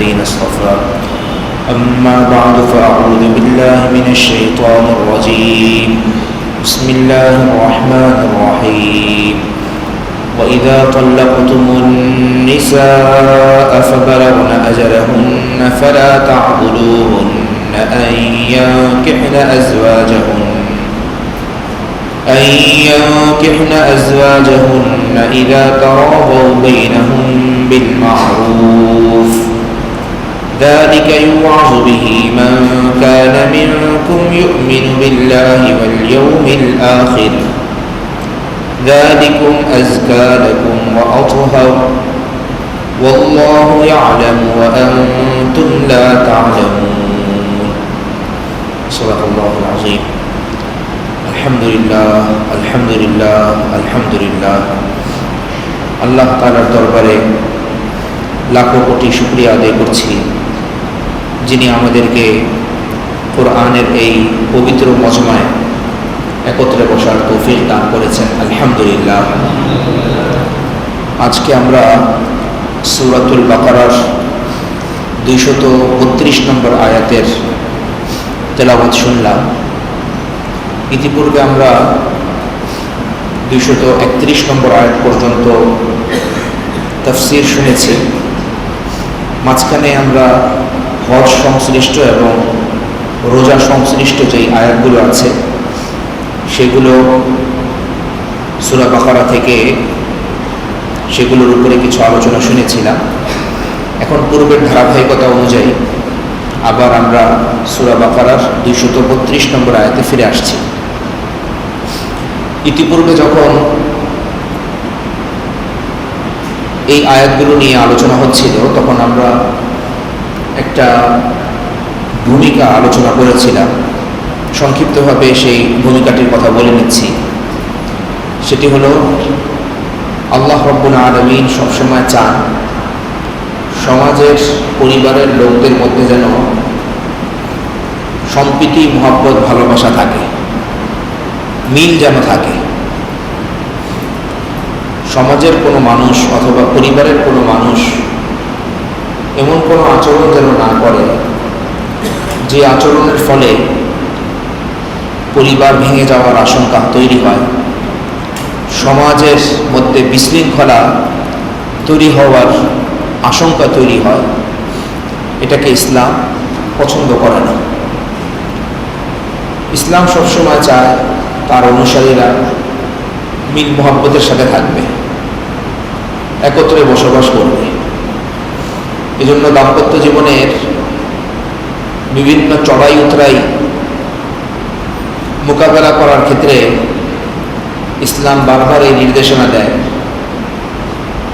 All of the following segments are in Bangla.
الذين اصطفى. أما بعد فأعوذ بالله من الشيطان الرجيم. بسم الله الرحمن الرحيم. وإذا طلقتم النساء فبلغن أجلهن فلا تعضلوهن أن ينكحن أزواجهن أن ينكحن أزواجهن إذا تراضوا بينهم بالمعروف. ذلك يوعظ به من كان منكم يؤمن بالله واليوم الآخر ذلكم أزكى لكم وأطهر والله يعلم وأنتم لا تعلمون صدق الله العظيم الحمد لله الحمد لله الحمد لله আল্লাহ তালার দরবারে লাখো কোটি শুক্রিয়া আদায় করছি যিনি আমাদেরকে কোরআনের এই পবিত্র মজমায় একত্রে বসার তৌফিক দান করেছেন, আলহামদুলিল্লাহ। আজকে আমরা সুরাতুল বাকারার দুইশত বত্রিশ নম্বর আয়াতের তেলাওয়াত শুনলাম। ইতিপূর্বে আমরা দুইশত একত্রিশ নম্বর আয়াত পর্যন্ত তফসির শুনেছি। মাঝখানে আমরা হজ সংশ্লিষ্ট এবং রোজা সংশ্লিষ্ট যেই আয়াতগুলো আছে, সেগুলো সুরা বাকারা থেকে সেগুলোর উপরে কিছু আলোচনা শুনেছিলাম। এখন পূর্বের ধারাবাহিকতা অনুযায়ী আবার আমরা সুরা বাকারার দুইশত বত্রিশ নম্বর আয়াতে ফিরে আসছি। ইতিপূর্বে যখন এই আয়াতগুলো নিয়ে আলোচনা হচ্ছিল, তখন আমরা একটা ভূমিকা আলোচনা করেছিলাম। সংক্ষিপ্তভাবে সেই ভূমিকাটির কথা বলে নিচ্ছি। সেটি হলো, আল্লাহ রব্বুল আলমিন সবসময় চান সমাজের পরিবারের লোকদের মধ্যে যেন সম্প্রীতি, মহব্বত, ভালোবাসা থাকে, মিল যেন থাকে। সমাজের কোনো মানুষ অথবা পরিবারের কোনো মানুষ এমন কোনো আচরণ যেন না করে, যে আচরণের ফলে পরিবার ভেঙে যাওয়ার আশঙ্কা তৈরি হয়। সমাজের মধ্যে বিশৃঙ্খলা তৈরি হওয়ার আশঙ্কা তৈরি হয়। এটাকে ইসলাম পছন্দ করে না। ইসলাম সবসময় চায় তার অনুসারীরা মিল মোহাব্বতের সাথে থাকবে, একত্রে বসবাস করবে। এজন্য দাম্পত্য জীবনের বিভিন্ন চড়াই উতরাই মোকাবেলা করার ক্ষেত্রে ইসলাম বারবার এই নির্দেশনা দেয়।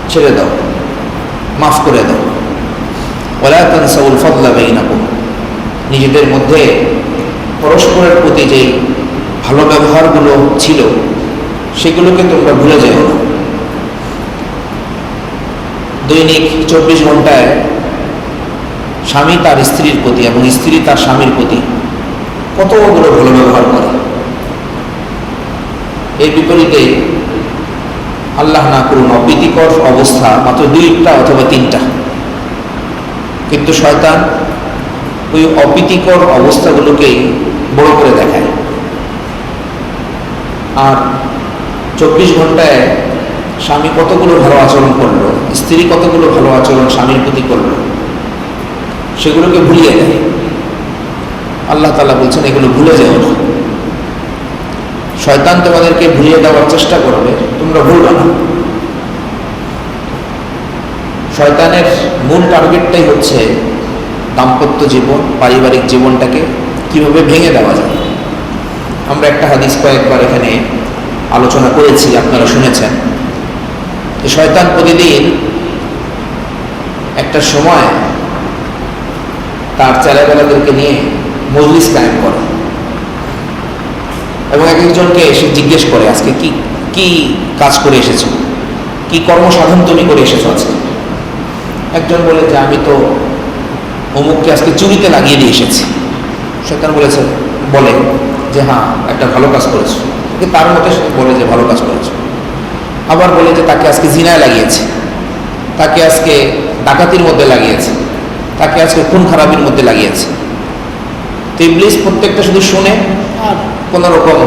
ছেড়ে দাও। মাফ করে দাও। ওলা তানসাউল ফদলা বেইনাকুম। নিজেদের মধ্যে পরস্পরের প্রতি যে ভালো ব্যবহারগুলো ছিল, সেগুলোকে তোমরা ভুলে যেও দৈনিক চব্বিশ ঘন্টায় স্বামী তার স্ত্রীর প্রতি এবং স্ত্রী তার স্বামীর প্রতি কতগুলো ভালো ব্যবহার করে। এর বিপরীতে আল্লাহ না করুন অপ্রীতিকর অবস্থা মাত্র দুইটা অথবা তিনটা। কিন্তু শয়তান ওই অপ্রীতিকর অবস্থাগুলোকেই বড় করে দেখায়। আর চব্বিশ ঘন্টায় স্বামী কতগুলো ভালো আচরণ করল, স্ত্রী কতগুলো ভালো আচরণ স্বামীর প্রতি করল সেগুলোকে ভুলিয়ে দেয় আল্লাহ তালা বলছেন, এগুলো ভুলে যাও না। শয়তান তোমাদেরকে ভুলিয়ে দেওয়ার চেষ্টা করবে, তোমরা ভুলবে না। শয়তানের মূল টার্গেটটাই হচ্ছে দাম্পত্য জীবন, পারিবারিক জীবনটাকে কীভাবে ভেঙে দেওয়া যায়। আমরা একটা হাদিস কয়েকবার এখানে আলোচনা করেছি, আপনারা শুনেছেন। শয়তান প্রতিদিন একটা সময় তার ছেলেবেলাদেরকে নিয়ে মজলিস কায়েম করে। এবং এক একজনকে এসে জিজ্ঞেস করে, আজকে কি কি কাজ করে এসেছ? কি কর্মসাধন তুমি করে এসেছ আজকে? একজন বলে যে, আমি তো অমুককে আজকে চুরিতে লাগিয়ে দিয়ে এসেছি। শয়তান বলেছে, বলে যে হ্যাঁ একটা ভালো কাজ করেছ। তার মতে সে বলে যে, ভালো কাজ করেছ। আবার বলে যে, তাকে আজকে জিনায় লাগিয়েছে। তাকে আজকে ডাকাতির মধ্যে লাগিয়েছে। তাকে আজকে খুন খারাপের মধ্যে লাগিয়েছে? তো ইবলিস প্রত্যেকটা শুধু শুনে আর কোনো রকম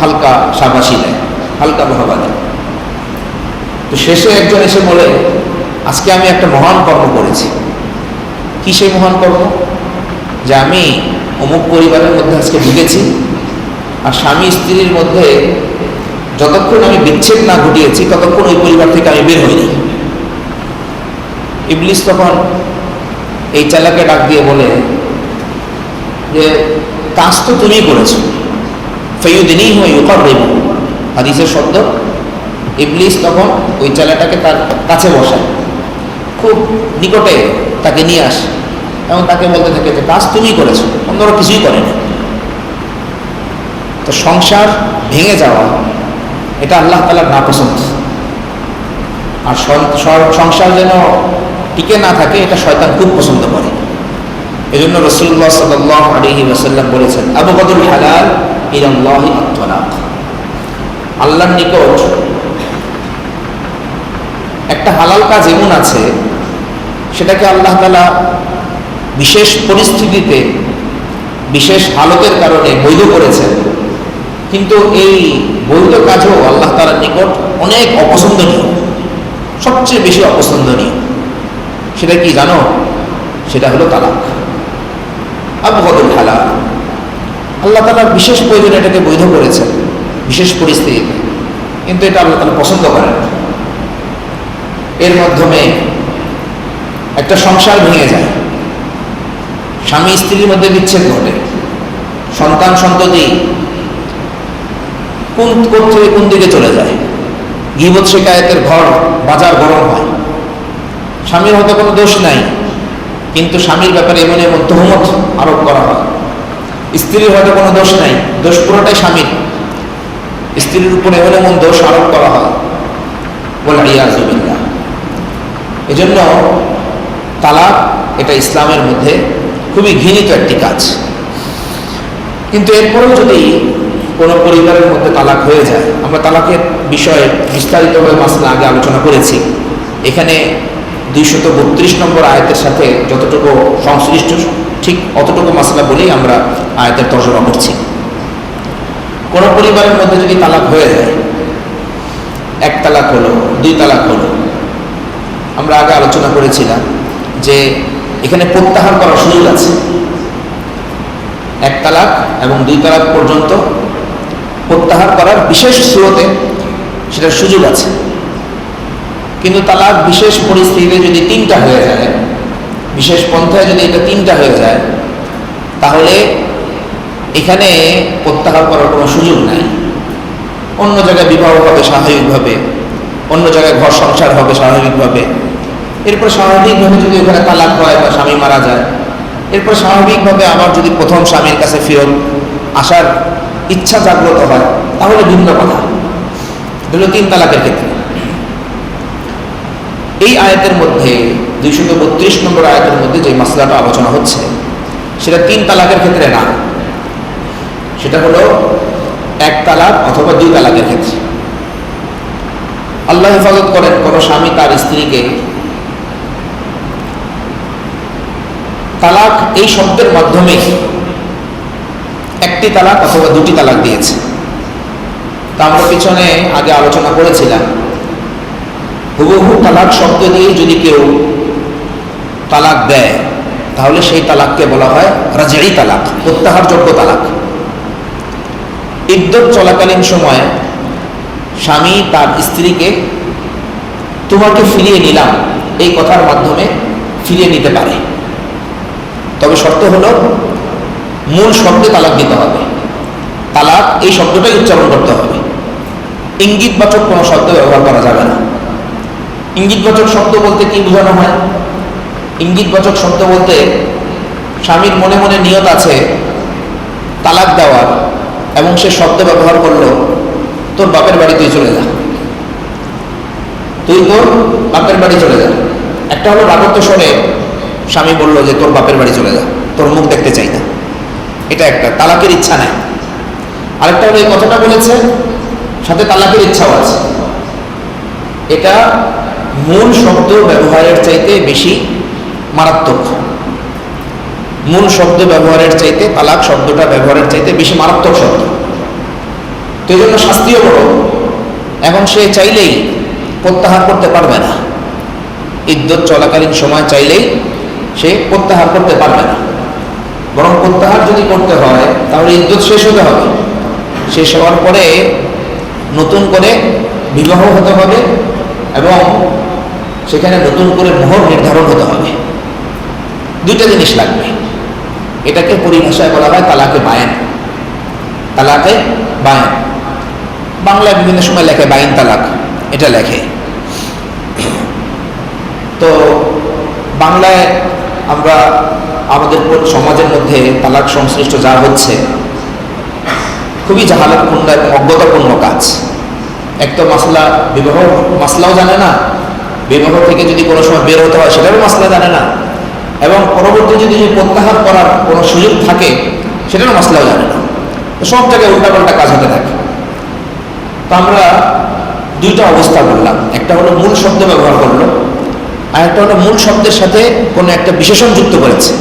হালকা সাবাসি দেয়, হালকা ভাবা দেয়। তো শেষে একজন এসে বলে, আজকে আমি একটা মহান কর্ম করেছি। কি সেই মহান কর্ম? যে আমি অমুক পরিবারের মধ্যে আজকে ঢুকেছি আর স্বামী স্ত্রীর মধ্যে যতক্ষণ আমি বিচ্ছেদ না ঘটিয়েছি, ততক্ষণ ওই পরিবার থেকে আমি বের হইনি। ইবলিস তখন এই চালাকে ডাক দিয়ে বলে যে, কাজ তো তুমিই করেছ। ফেয়ুদিনই হয়ে ইউকর রেবু হাদিসের শব্দ। ইবলিস তখন ওই চালাটাকে তার কাছে বসায়। খুব নিকটে তাকে নিয়ে আসে এবং তাকে বলতে থাকে যে, কাজ তুমিই করেছ, অন্যরা কিছুই করেনি। তো সংসার ভেঙে যাওয়া, এটা আল্লাহ তালার নাপছন্দ। আর সংসার যেন টিকে না থাকে, এটা শয়তান খুব পছন্দ করে। এজন্য রসুল্লাহ সাল্লাহ আলহি ওসাল্লাম বলেছেন, আবু বদুল হালাল ইরাল্লাহি আল্লাহর নিকট একটা হালাল কাজ এমন আছে, সেটাকে আল্লাহ তালা বিশেষ পরিস্থিতিতে, বিশেষ হালতের কারণে বৈধ করেছেন। কিন্তু এই বৈধ কাজও আল্লাহ তালার নিকট অনেক অপছন্দনীয়, সবচেয়ে বেশি অপছন্দনীয়। সেটা কি জানো? সেটা হলো তালাক। আবহাদুল হালাল আল্লাহ তালা বিশেষ প্রয়োজনে এটাকে বৈধ করেছেন, বিশেষ পরিস্থিতিতে। কিন্তু এটা আল্লাহ তালা পছন্দ করেন এর মাধ্যমে একটা সংসার ভেঙে যায়। স্বামী স্ত্রীর মধ্যে বিচ্ছেদ ঘটে। সন্তান সন্ততি কোন কোন থেকে কোন দিকে চলে যায়? গিবত শেখায়তের ঘর বাজার গরম হয়। স্বামীর হয়তো কোনো দোষ নাই, কিন্তু স্বামীর ব্যাপারে এমন এমন তহমত আরোপ করা হয়। স্ত্রীর হয়তো কোনো দোষ নাই, দোষ পুরোটাই স্বামীর। স্ত্রীর উপর এমন এমন দোষ আরোপ করা হয়। বলে ইয়াজুবিল্লাহ এজন্য তালাক এটা ইসলামের মধ্যে খুবই ঘৃণিত একটি কাজ। কিন্তু এরপরেও যদি কোনো পরিবারের মধ্যে তালাক হয়ে যায়, আমরা তালাকের বিষয়ে বিস্তারিতভাবে মাসলা আগে আলোচনা করেছি। এখানে দুইশত বত্রিশ নম্বর আয়তের সাথে যতটুকু সংশ্লিষ্ট, ঠিক অতটুকু মাসলা বলেই আমরা আয়তের তর্জমা করছি। কোনো পরিবারের মধ্যে যদি তালাক হয়ে যায়, এক তালাক হলো, দুই তালাক হলো, আমরা আগে আলোচনা করেছিলাম যে এখানে প্রত্যাহার করার সুযোগ আছে। এক তালাক এবং দুই তালাক পর্যন্ত প্রত্যাহার করার বিশেষ স্রোতে সেটার সুযোগ আছে। কিন্তু তালাক বিশেষ পরিস্থিতিতে যদি তিনটা হয়ে যায়, বিশেষ পন্থায় যদি এটা তিনটা হয়ে যায়, তাহলে এখানে প্রত্যাহার করার কোনো সুযোগ নাই। অন্য জায়গায় বিবাহ হবে স্বাভাবিকভাবে, অন্য জায়গায় ঘর সংসার হবে স্বাভাবিকভাবে। এরপর স্বাভাবিকভাবে যদি ওখানে তালাক হয় বা স্বামী মারা যায়, এরপর স্বাভাবিকভাবে আবার যদি প্রথম স্বামীর কাছে ফেরত আসার ইচ্ছা জাগ্রত হয়, তাহলে ভিন্ন কথা। এগুলো তিন তালাকের ক্ষেত্রে। এই আয়াতের মধ্যে, দুইশত বত্রিশ নম্বর আয়াতের মধ্যে যে মাসলাটা আলোচনা হচ্ছে, সেটা তিন তালাকের ক্ষেত্রে না। সেটা হলো এক তালাক অথবা দুই তালাকের ক্ষেত্রে। আল্লাহ হেফাজত করেন কোনো স্বামী তার স্ত্রীকে, তালাক এই শব্দের মাধ্যমে একটি তালাক অথবা দুটি তালাক দিয়েছে। তা আমরা পিছনে আগে আলোচনা করেছিলাম। হুবহু তালাক শব্দ দিয়ে যদি কেউ তালাক দেয়, তাহলে সেই তালাককে বলা হয় রাজাই তালাক প্রত্যাহারযোগ্য তালাক। ইদ্যত চলাকালীন সময়ে স্বামী তার স্ত্রীকে, তোমাকে ফিরিয়ে নিলাম, এই কথার মাধ্যমে ফিরিয়ে নিতে পারে। তবে শর্ত হলো, মূল শব্দে তালাক দিতে হবে। তালাক, এই শব্দটাই উচ্চারণ করতে হবে। ইঙ্গিতবাচক কোনো শব্দ ব্যবহার করা যাবে না। ইঙ্গিতবাচক শব্দ বলতে কি বোঝানো হয়? ইঙ্গিতবাচক শব্দ বলতে স্বামীর মনে মনে নিয়ত আছে, তালাক দেওয়ার, এবং সে শব্দ ব্যবহার করল তোর বাপের বাড়ি তুই চলে যা। তুই তোর বাপের বাড়ি চলে যা। একটা হলো রাগত্ব শোনে স্বামী বলল যে তোর বাপের বাড়ি চলে যা, তোর মুখ দেখতে চাই না। এটা একটা, তালাকের ইচ্ছা নাই। আরেকটা হলো এই কথাটা বলেছে, সাথে তালাকের ইচ্ছাও আছে। এটা মূল শব্দ ব্যবহারের চাইতে বেশি মারাত্মক। মূল শব্দ ব্যবহারের চাইতে তালাক শব্দটা ব্যবহারের চাইতে বেশি মারাত্মক শব্দ। তো এই জন্য শাস্তিও বড়। এখন সে চাইলেই প্রত্যাহার করতে পারবে না। ইদ্যত চলাকালীন সময় চাইলেই সে প্রত্যাহার করতে পারবে না। বরং প্রত্যাহার যদি করতে হয়, তাহলে ইদ্যত শেষ হতে হবে। শেষ হওয়ার পরে নতুন করে বিবাহ হতে হবে এবং সেখানে নতুন করে মোহর নির্ধারণ হতে হবে। দুইটা জিনিস লাগবে। এটাকে পরিভাষায় বলা হয় তালাকে বায়েন। তালাকে বায়েন। বাংলায় বিভিন্ন সময় লেখে বাইন তালাক। এটা লেখে। তো বাংলায় আমরা আমাদের সমাজের মধ্যে তালাক সংশ্লিষ্ট যা হচ্ছে, খুবই জাহালাতপূর্ণ এবং অজ্ঞতাপূর্ণ কাজ। এক তো মাসলা বিবাহ মাসলাও জানে না বিবাহ থেকে যদি কোনো সময় বের হতে হয়, সেটারও মাসলা জানে না। এবং পরবর্তী যদি প্রত্যাহার করার কোনো সুযোগ থাকে, সেটারও মাসলাও জানে না। তো সব জায়গায় উল্টাপাল্টা কাজ হতে থাকে। তো আমরা দুইটা অবস্থা বললাম। একটা হলো মূল শব্দ ব্যবহার করল, আর একটা হলো মূল শব্দের সাথে কোনো একটা বিশেষণ যুক্ত করেছে।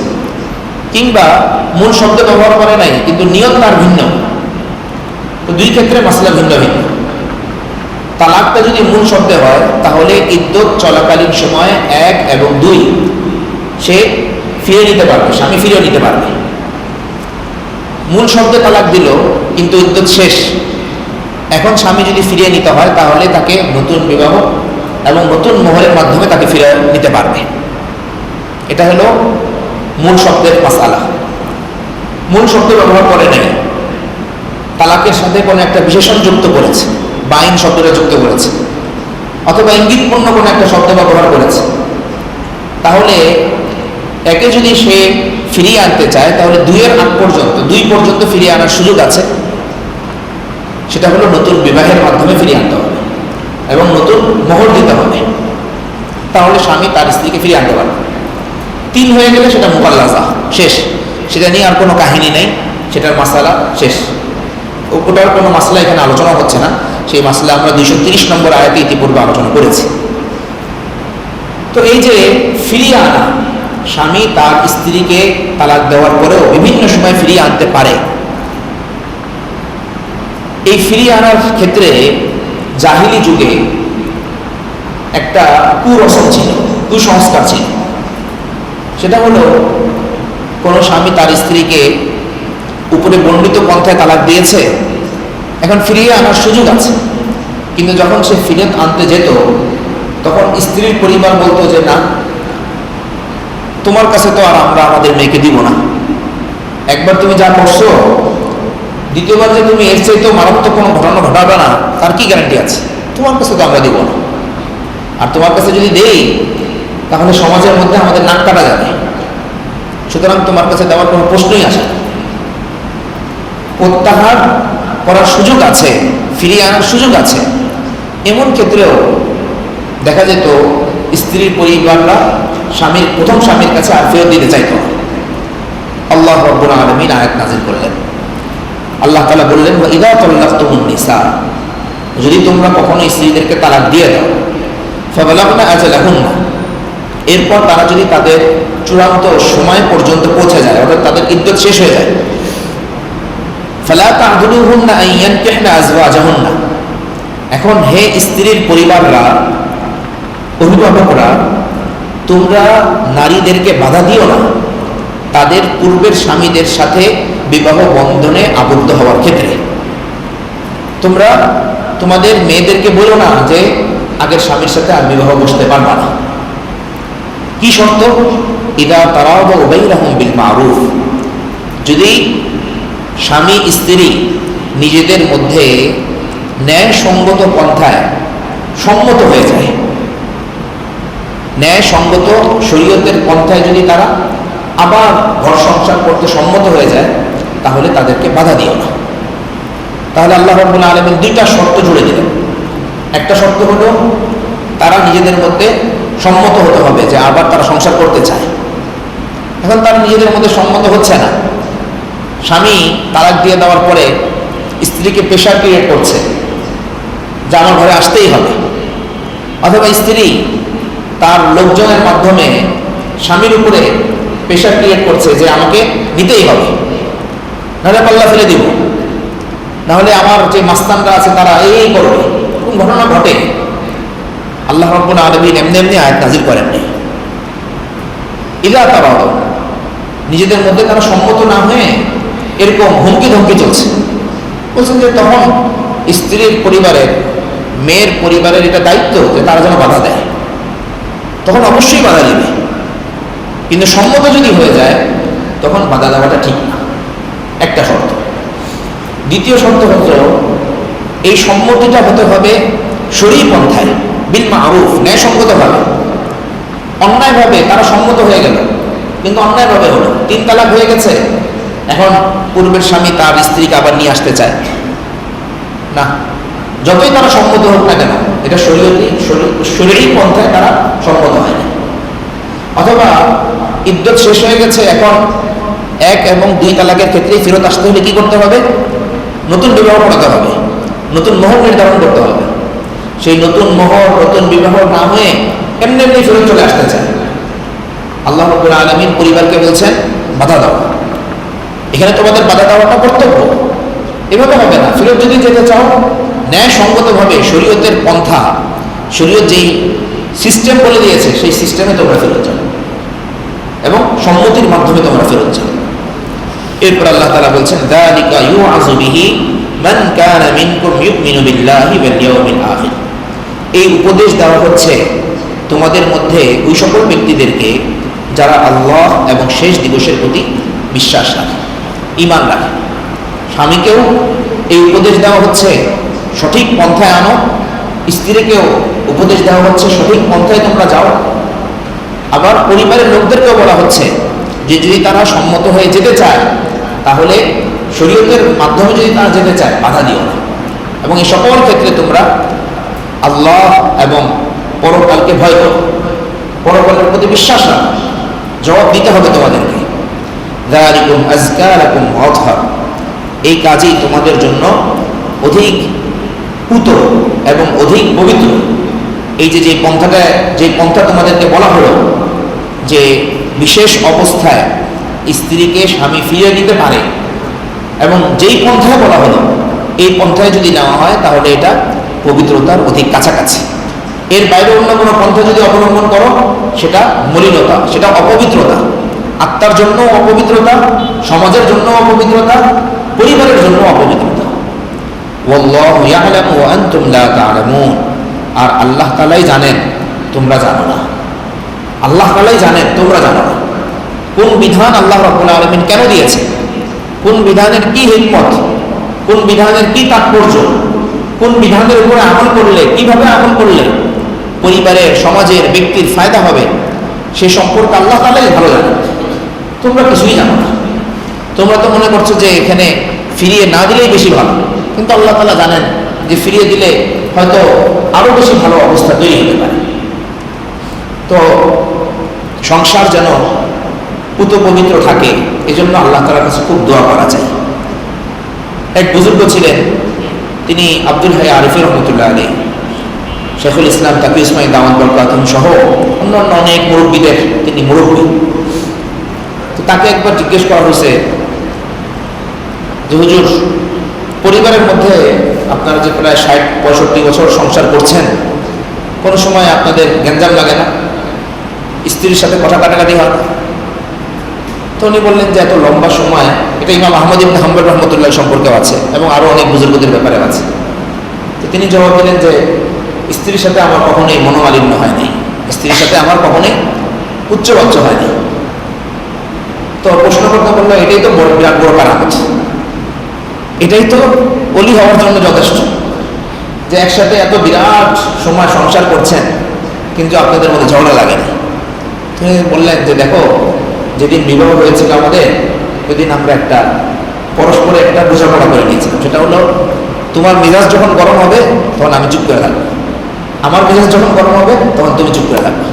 কিংবা মূল শব্দ ব্যবহার করে নাই, কিন্তু নিয়ত তার ভিন্ন। তো দুই ক্ষেত্রে মাসলা ভিন্ন ভিন্ন। তালাকটা যদি মূল শব্দে হয়, তাহলে ইদ্যত চলাকালীন সময় এক এবং দুই সে ফিরে নিতে পারবে, স্বামী ফিরে নিতে পারবে। মূল শব্দে তালাক দিল, কিন্তু ইদ্যত শেষ। এখন স্বামী যদি ফিরিয়ে নিতে হয়, তাহলে তাকে নতুন বিবাহ এবং নতুন মোহরের মাধ্যমে তাকে ফিরে নিতে পারবে। এটা হলো মূল শব্দের মাসালা। মূল শব্দ ব্যবহার করে নাই। তালাকের সাথে কোনো একটা বিশেষণ যুক্ত করেছে। বাইন শব্দটা যুক্ত করেছে। অথবা ইঙ্গিতপূর্ণ কোনো একটা শব্দ ব্যবহার করেছে। তাহলে একে যদি সে ফিরিয়ে আনতে চায়, তাহলে দুইয়ের আগ পর্যন্ত, দুই পর্যন্ত ফিরিয়ে আনার সুযোগ আছে। সেটা হলো নতুন বিবাহের মাধ্যমে ফিরিয়ে আনতে হবে এবং নতুন মোহর দিতে হবে। তাহলে স্বামী তার স্ত্রীকে ফিরিয়ে আনতে পারবে। তিন হয়ে গেলে সেটা মোকাল্লাজা, শেষ। সেটা নিয়ে আর কোনো কাহিনী নেই, সেটার মাসালা শেষ। ওটার কোনো মাসলা এখানে আলোচনা হচ্ছে না। সেই মাসলা আমরা দুইশো তিরিশ নম্বর আয়াতে ইতিপূর্বে আলোচনা করেছি। তো এই যে ফিরিয়ে আনা, স্বামী তার স্ত্রীকে তালাক দেওয়ার পরেও বিভিন্ন সময় ফিরিয়ে আনতে পারে। এই ফিরিয়ে আনার ক্ষেত্রে জাহিলি যুগে একটা কুরসম ছিল, কুসংস্কার ছিল। সেটা হলো, কোনো স্বামী তার স্ত্রীকে উপরে বর্ণিত পন্থায় তালাক দিয়েছে এখন ফিরিয়ে আনার সুযোগ আছে। কিন্তু যখন সে ফিরে আনতে যেত, তখন স্ত্রীর পরিবার বলতো যে, না, তোমার কাছে তো আর আমরা আমাদের মেয়েকে দিব না। একবার তুমি যা করছ, দ্বিতীয়বার যে তুমি এর চাইতেও মারাত্মক কোনো ঘটনা ঘটাবে না, তার কি গ্যারান্টি আছে? তোমার কাছে তো আমরা দিব না। আর তোমার কাছে যদি দেই, তাহলে সমাজের মধ্যে আমাদের নাক কাটা যাবে। সুতরাং তোমার কাছে দেওয়ার কোনো প্রশ্নই আসে প্রত্যাহার করার সুযোগ আছে, ফিরিয়ে আনার সুযোগ আছে। এমন ক্ষেত্রেও দেখা যেত স্ত্রীর পরিবাররা স্বামীর, প্রথম স্বামীর কাছে আর ফেরত দিতে চাইত আল্লাহ রব্বুল আলমিন আয়াত নাজির করলেন। আল্লাহ তালা বললেন ইদা তল্লাহ তুমুন নিসা যদি তোমরা কখনো স্ত্রীদেরকে তালাক দিয়ে দাও ফবলাহনা আজালাহুন না এরপর তারা যদি তাদের চূড়ান্ত সময় পর্যন্ত পৌঁছে যায়, অর্থাৎ তাদের ইদ্যত শেষ হয়ে যায় ফালা তাহদুলুহুন্না আইয়ান কেহনা আজওয়াজাহুন্না এখন হে স্ত্রীর পরিবাররা, অভিভাবকরা, তোমরা নারীদেরকে বাধা দিও না। তাদের পূর্বের স্বামীদের সাথে বিবাহ বন্ধনে আবদ্ধ হওয়ার ক্ষেত্রে। তোমরা তোমাদের মেয়েদেরকে বলো না যে, আগের স্বামীর সাথে আর বিবাহ বসতে পারবা না। কি শর্ত? ইদা তারাও ওবাই রহম বিল মারুফ। যদি স্বামী, স্ত্রী নিজেদের মধ্যে ন্যায়সঙ্গত পন্থায় সম্মত হয়ে যায়। ন্যায়সঙ্গত শরীয়তের পন্থায় যদি তারা আবার ঘর সংসার করতে সম্মত হয়ে যায়, তাহলে তাদেরকে বাধা দিও না। তাহলে আল্লাহ রব্বুল আলমের দুইটা শর্ত জুড়ে দিলেন। একটা শর্ত হলো, তারা নিজেদের মধ্যে সম্মত হতে হবে যে আবার তারা সংসার করতে চায়। এখন তারা নিজেদের মধ্যে সম্মত হচ্ছে না। স্বামী তালাক দিয়ে দেওয়ার পরে স্ত্রীকে প্রেশার ক্রিয়েট করছে যে আমার ঘরে আসতেই হবে। অথবা স্ত্রী তার লোকজনের মাধ্যমে স্বামীর উপরে প্রেশার ক্রিয়েট করছে যে আমাকে নিতেই হবে। নাহলে পাল্লা ফেলে দিব। নাহলে আমার যে মাস্তানরা আছে তারা এই করবে। এরকম ঘটনা ঘটে। আল্লাহ রব্বুল আলমিন এমনি এমনি আয়াত নাজির করেননি ইলা তারাও নিজেদের মধ্যে তারা সম্মত না হয়ে এরকম হুমকি ধমকি চলছে। বলছেন যে তখন স্ত্রীর পরিবারের মেয়ের পরিবারের এটা দায়িত্ব যে তারা যেন বাধা দেয়। তখন অবশ্যই বাধা দিবে। কিন্তু সম্মত যদি হয়ে যায়, তখন বাধা দেওয়াটা ঠিক না। একটা শর্ত। দ্বিতীয় শর্ত হচ্ছে এই সম্মতিটা হতে হবে শরীর পন্থায় বিল মারুফ, ন্যায়সঙ্গতভাবে। অন্যায়ভাবে তারা সম্মত হয়ে গেল, কিন্তু অন্যায়ভাবে হলো। তিন তালাক হয়ে গেছে এখন পূর্বের স্বামী তার স্ত্রীকে আবার নিয়ে আসতে চায়। না, যতই তারা সম্মত হোক না কেন, এটা শরীয়তি শরীরই পন্থায় তারা সম্মত হয়নি অথবা ইদ্যত শেষ হয়ে গেছে, এখন এক এবং দুই তালাকের ক্ষেত্রে ফেরত আসতে হলে কি করতে হবে? নতুন বিবাহ করাতে হবে। নতুন মোহর নির্ধারণ করতে হবে। সেই নতুন মোহর, নতুন বিবাহ না হয়ে এমনি এমনি ফেরত চলে আসতে চায়। আল্লাহ আলমিন পরিবারকে বলছেন, বাধা দাও। এখানে তোমাদের বাধা দেওয়াটা কর্তব্য। এভাবে হবে না। ফেরত যদি যেতে চাও, ন্যায়সঙ্গতভাবে শরীয়তের পন্থা, শরীয়ত যেই সিস্টেম বলে দিয়েছে, সেই সিস্টেমে তোমরা ফেরত যাও। এবং সম্মতির মাধ্যমে তোমরা ফেরত যাও। এরপর আল্লাহ তাআলা বলছেন আখির। এই উপদেশ দেওয়া হচ্ছে তোমাদের মধ্যে ওই সকল ব্যক্তিদেরকে যারা আল্লাহ এবং শেষ দিবসের প্রতি বিশ্বাস রাখে। ঈমান রাখে। স্বামীকেও এই উপদেশ দেওয়া হচ্ছে, সঠিক পন্থায় আনো। স্ত্রীকেও উপদেশ দেওয়া হচ্ছে, সঠিক পন্থায় তোমরা যাও। আবার পরিবারের লোকদেরকেও বলা হচ্ছে যে, যদি তারা সম্মত হয়ে যেতে চায়, তাহলে শরীয়তের মাধ্যমে যদি তারা যেতে চায়, বাধা দিও না। এবং এই সকল ক্ষেত্রে তোমরা আল্লাহ এবং পরকালকে ভয় করো। পরকালের প্রতি বিশ্বাস রাখো। জবাব দিতে হবে তোমাদেরকে। দারিকুম আজকারাকুম অধর এই কাজই তোমাদের জন্য অধিক পুত এবং অধিক পবিত্র। এই যে যে পন্থাটা, যে পন্থা তোমাদেরকে বলা হলো যে বিশেষ অবস্থায় স্ত্রীকে স্বামী ফিরিয়ে দিতে পারে এবং যেই পন্থায় বলা হলো, এই পন্থায় যদি নেওয়া হয়, তাহলে এটা পবিত্রতার অধিক কাছাকাছি। এর বাইরে অন্য কোনো পন্থা যদি অবলম্বন করো, সেটা মলিনতা, সেটা অপবিত্রতা। আত্মার জন্য অপবিত্রতা, সমাজের জন্য অপবিত্রতা, পরিবারের জন্য অপবিত্রতা। আর আল্লাহ তালাই জানেন, তোমরা জানো না। আল্লাহ তালাই জানেন, তোমরা জানো না। কোন বিধান আল্লাহ রাব্বুল আলামিন কেন দিয়েছে কোন বিধানের কি হিকমত কোন বিধানের কি তাৎপর্য? কোন বিধানের উপরে আমল করলে, কীভাবে আমল করলে পরিবারের, সমাজের ব্যক্তির ফায়দা হবে? সে সম্পর্কে আল্লাহ তালাই ভালো জানে তোমরা কিছুই জানো না। তোমরা তো মনে করছ যে এখানে ফিরিয়ে না দিলেই বেশি ভালো। কিন্তু আল্লাহ তালা জানেন যে ফিরিয়ে দিলে হয়তো আরও বেশি ভালো অবস্থা তৈরি হতে পারে। তো সংসার যেন পুত পবিত্র থাকে, এজন্য আল্লাহ তালার কাছে খুব দোয়া করা যায় এক বুজুর্গ ছিলেন, তিনি আব্দুল হাই আরিফের রহমতুল্লাহ আলী শেখুল ইসলাম তাকি ইসমাইল দাওয়ান বরকাতুম সহ অন্যান্য অনেক মুরব্বীদের তিনি মুরব্বী। তাকে একবার জিজ্ঞেস করা হয়েছে যে হুজুর, পরিবারের মধ্যে আপনারা যে প্রায় ষাট, পঁয়ষট্টি বছর সংসার করছেন, কোনো সময় আপনাদের গ্যাঞ্জাম লাগে না? স্ত্রীর সাথে কথা কাটাকাটি হয় তো উনি বললেন যে, এত লম্বা সময়, এটা ইমাম আহমদ ইবনে হাম্বল রহমতুল্লাহ সম্পর্কেও আছে এবং আরও অনেক বুজুর্গদের ব্যাপারে আছে। তো তিনি জবাব দিলেন যে, স্ত্রীর সাথে আমার কখনোই মনোমালিন্য হয়নি স্ত্রীর সাথে আমার কখনোই উচ্চবাচ্য হয়নি তো প্রশ্ন করতে বলল, এটাই তো বড় বিরাট বড় কারামত এটাই তো অলি হওয়ার জন্য যথেষ্ট যে একসাথে এত বিরাট সময় সংসার করছেন, কিন্তু আপনাদের মধ্যে ঝগড়া লাগেনি তিনি বললেন যে, দেখো, যেদিন বিবাহ হয়েছিল আমাদের ওইদিন আমরা একটা পরস্পরে একটা বোঝাপড়া করে নিয়েছিলাম। সেটা হলো, তোমার মেজাজ যখন গরম হবে, তখন আমি চুপ করে থাকব। আমার মেজাজ যখন গরম হবে, তখন তুমি চুপ করে থাকবে।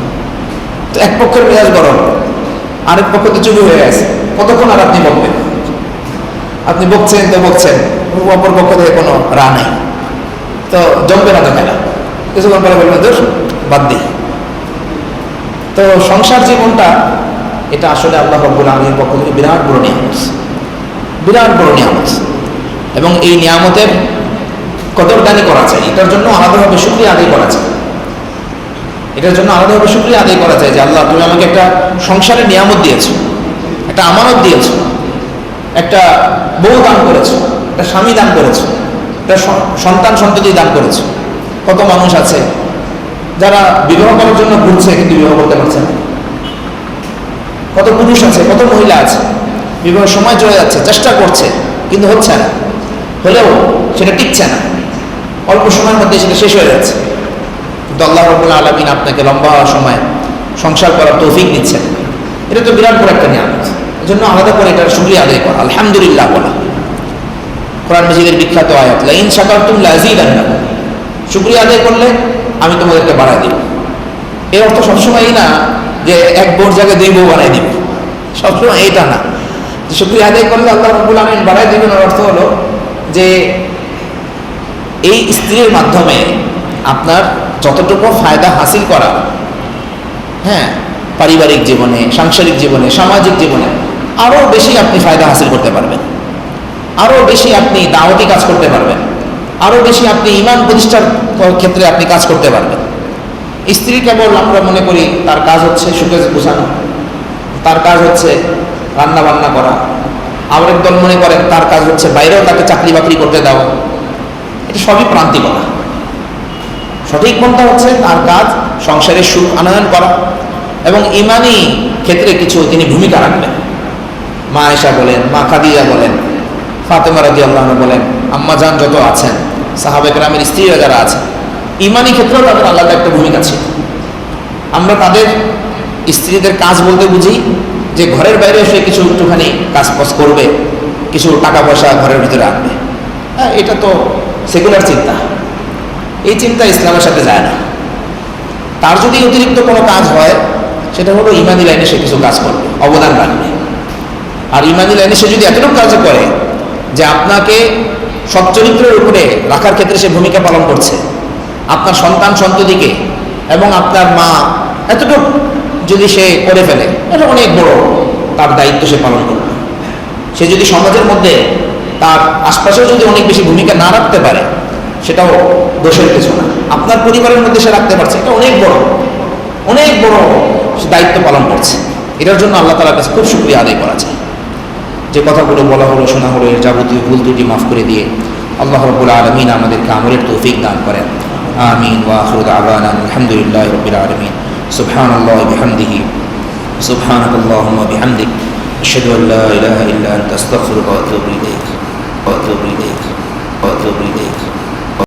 তো এক পক্ষের মেজাজ গরম। আরেক পক্ষ তো চুপি হয়ে গেছে। কতক্ষণ আর আপনি বকবেন? আপনি বকছেন তো বকছেন। অপর পক্ষ থেকে কোনো রা নেই। তো জমবে না তো খেলা কিছুক্ষণ পরে বলবেন দোষ, বাদ দিই তো সংসার জীবনটা, এটা আসলে আল্লাহ রব্বুল আলমীর পক্ষ থেকে বিরাট বড় নিয়ামত। বিরাট বড় নিয়ামত। এবং এই নিয়ামতের কদরদানি করা চাই। এটার জন্য আলাদাভাবে শুক্রিয়া আদায় করা চাই। এটার জন্য আলাদাভাবে শুক্রিয়া আদায় করা চাই যে আল্লাহ তুমি আমাকে একটা সংসারের নিয়ামত দিয়েছ, একটা আমানত দিয়েছ, একটা বউ দান করেছ, একটা স্বামী দান করেছ, একটা সন্তান সন্ততি দান করেছ। কত মানুষ আছে যারা বিবাহ করার জন্য ঘুরছে কিন্তু বিবাহ করতে পারছে না। কত পুরুষ আছে, কত মহিলা আছে বিবাহের সময় চলে যাচ্ছে, চেষ্টা করছে, কিন্তু হচ্ছে না। হলেও সেটা টিকছে না। অল্প সময়ের মধ্যে সেটা শেষ হয়ে যাচ্ছে। কিন্তু আল্লাহ রবুল আলমিন আপনাকে লম্বা সময় সংসার করার তৌফিক দিচ্ছেন। এটা তো বিরাট বড় একটা নিয়ামত। এই জন্য আলাদা করে এটার সুক্রিয়া আদায় করা। আলহামদুলিল্লাহ বলা। কোরআন মজিদের বিখ্যাত আয়াত, লাইন সাকার তুম লাজিদ শুক্রিয়া আদায় করলে আমি তোমাদেরকে বাড়াই দিব। এর অর্থ সবসময়ই না যে এক বোর জায়গায় দুই বউ বানাই দিবে। সবসময় এটা না। শুক্রিয়া আদায় করলে আল্লাহ রব্বুল আলমিন বাড়াই দিবেন অর্থ হলো যে এই স্ত্রীর মাধ্যমে আপনার যতটুকু ফায়দা হাসিল করা হ্যাঁ পারিবারিক জীবনে, সাংসারিক জীবনে, সামাজিক জীবনে, আরও বেশি আপনি ফায়দা হাসিল করতে পারবেন। আরও বেশি আপনি দাওয়াতি কাজ করতে পারবেন। আরও বেশি আপনি ইমান প্রতিষ্ঠার ক্ষেত্রে আপনি কাজ করতে পারবেন। স্ত্রী কেবল আমরা মনে করি, তার কাজ হচ্ছে সুখে গুছানো, তার কাজ হচ্ছে রান্না বান্না করা। আবার একদল মনে করেন, তার কাজ হচ্ছে বাইরেও তাকে চাকরি বাকরি করতে দাও এটা সবই প্রান্তিকতা। সঠিক পন্থা হচ্ছে তার কাজ সংসারের সুখ, আনয়ন করা। এবং ইমানি ক্ষেত্রে কিছু তিনি ভূমিকা রাখবেন। মা আয়েশা বলেন, মা খাদিজা বলেন, ফাতেমা রাদি আল্লাহ বলেন, আম্মা জান যত আছেন, সাহাবে গ্রামের স্ত্রীরা যারা আছেন ইমানি ক্ষেত্রেও তাদের আলাদা একটা ভূমিকা ছিল। আমরা তাদের স্ত্রীদের কাজ বলতে বুঝি যে ঘরের বাইরে এসে কিছু একটুখানি কাজ বাজ করবে, কিছু টাকা পয়সা ঘরের ভিতরে আনবে। হ্যাঁ এটা তো সেকুলার চিন্তা। এই চিন্তা ইসলামের সাথে যায় না। তার যদি অতিরিক্ত কোনো কাজ হয়, সেটা হলো ইমানি লাইনে সে কিছু কাজ করবে, অবদান রাখবে। আর ইমানি লাইনে সে যদি এতটুকু কাজ করে যে আপনাকে সচ্চরিত্রের উপরে রাখার ক্ষেত্রে সে ভূমিকা পালন করছে, আপনার সন্তান সন্ততিকে এবং আপনার মা, এতটুকু যদি সে করে ফেলে, এটা অনেক বড় তার দায়িত্ব সে পালন করবে। সে যদি সমাজের মধ্যে তার আশপাশেও যদি অনেক বেশি ভূমিকা না রাখতে পারে সেটাও দোষের কিছু না আপনার পরিবারের মধ্যে সে রাখতে পারছে এটা অনেক বড় অনেক বড় সে দায়িত্ব পালন করছে এটার জন্য আল্লাহ তালার কাছে খুব শুক্রিয়া আদায় করা যায় যে কথাগুলো বলা হলো শোনা হলো এর যাবতীয় ভুল ত্রুটি মাফ করে দিয়ে আল্লাহ রবুল আলমিন আমাদেরকে আমলের তৌফিক দান করেন আমিন ওয়াহরুদ আবান আলহামদুলিল্লাহ রবিল আলমিন সুবহান আল্লাহ বিহামদিহি سبحانك اللهم وبحمدك أشهد أن لا إله إلا أنت أستغفرك وأتوب إليك وأتوب إليك